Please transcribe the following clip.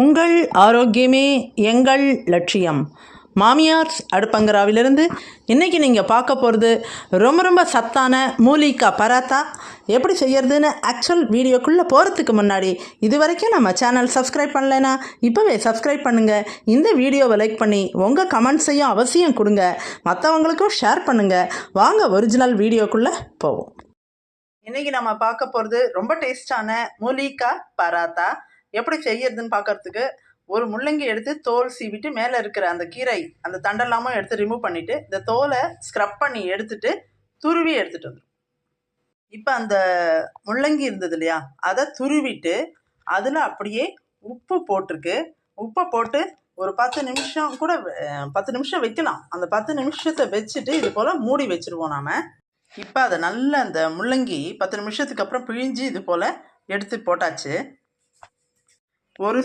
உங்கள் ஆரோக்கியமே எங்கள் லட்சியம். மாமியார்ஸ் அடுப்பங்கராவிலிருந்து இன்றைக்கி நீங்கள் பார்க்க போகிறது ரொம்ப ரொம்ப சத்தான மூலிகா பராத்தா. எப்படி செய்யறதுன்னு ஆக்சுவல் வீடியோக்குள்ளே போகிறதுக்கு முன்னாடி இது வரைக்கும் நம்ம சேனல் சப்ஸ்கிரைப் பண்ணலைன்னா இப்போவே சப்ஸ்கிரைப் பண்ணுங்கள் இந்த வீடியோவை லைக் பண்ணி உங்கள் கமெண்ட்ஸையும் அவசியம் கொடுங்க. மற்றவங்களுக்கும் ஷேர் பண்ணுங்கள் வாங்க ஒரிஜினல் வீடியோக்குள்ளே போவோம். இன்றைக்கி நம்ம பார்க்க போகிறது ரொம்ப டேஸ்டான மூலிகா பராத்தா. எப்படி செய்யறதுன்னு பார்க்கறதுக்கு ஒரு முள்ளங்கி எடுத்து தோல் சீவிட்டு மேலே இருக்கிற அந்த கீரை அந்த தண்டெல்லாமும் எடுத்து ரிமூவ் பண்ணிவிட்டு இந்த தோலை ஸ்க்ரப் பண்ணி எடுத்துட்டு துருவி எடுத்துகிட்டு வந்துடும் இப்போ அந்த முள்ளங்கி இருந்தது இல்லையா? அதை துருவிட்டு அதில் அப்படியே உப்பு போட்டிருக்கு. உப்பை போட்டு ஒரு பத்து நிமிஷம் கூட பத்து நிமிஷம் வைக்கலாம். அந்த பத்து நிமிஷத்தை வச்சுட்டு இது போல் மூடி வச்சுருவோம் நாம். இப்போ அதை நல்ல அந்த முள்ளங்கி பத்து நிமிஷத்துக்கு அப்புறம் பிழிஞ்சு இது போல் எடுத்து போட்டாச்சு. ஒரு